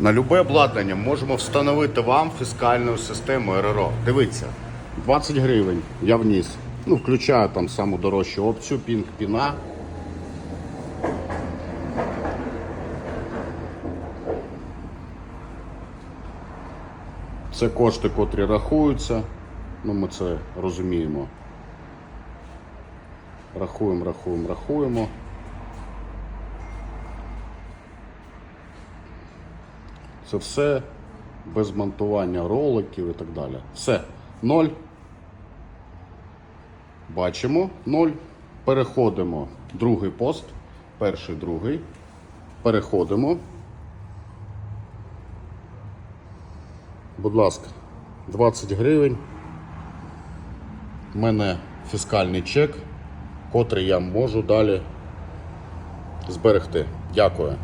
На любе обладнання можемо встановити вам фіскальну систему РРО. Дивіться, 20 гривень я вніс. Ну, включаю там саму дорожчу опцію, пінк, піна. Це кошти, котрі рахуються. Ну, ми це розуміємо. Рахуємо, рахуємо, рахуємо. Це все без монтування роликів і так далі. Все. Ноль. Бачимо. Ноль. Переходимо. Другий пост. Перший, другий. Переходимо. Будь ласка, 20 гривень. У мене фіскальний чек, котрий я можу далі зберегти. Дякую.